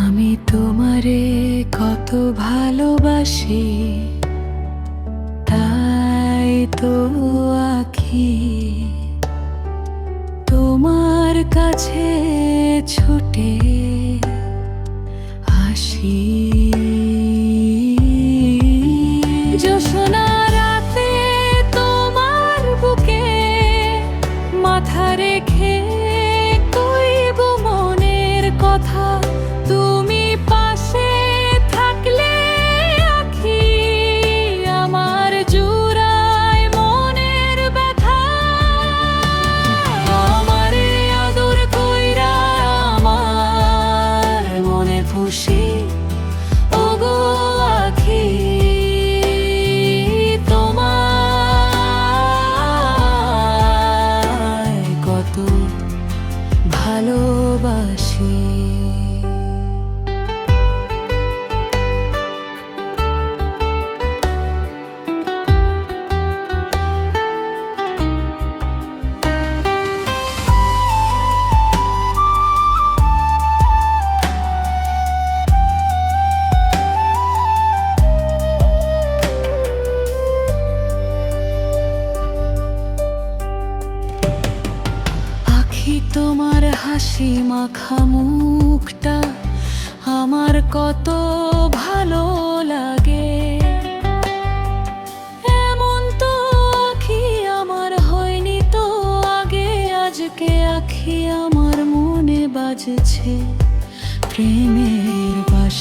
আমি তোমারে কত ভালোবাসি, তাই তো আঁকি তোমার কাছে ছুটে আসি। জোসনা রাতে তোমার বুকে মাথা রেখে ভালোবাসি আখি তোমার হাসি মাখা মুখটা, আমার কত ভালো লাগে। এমন তো আখি আমার হয়নি তো আগে, আজকে আখি আমার মনে বাজছে। প্রেমের বাসি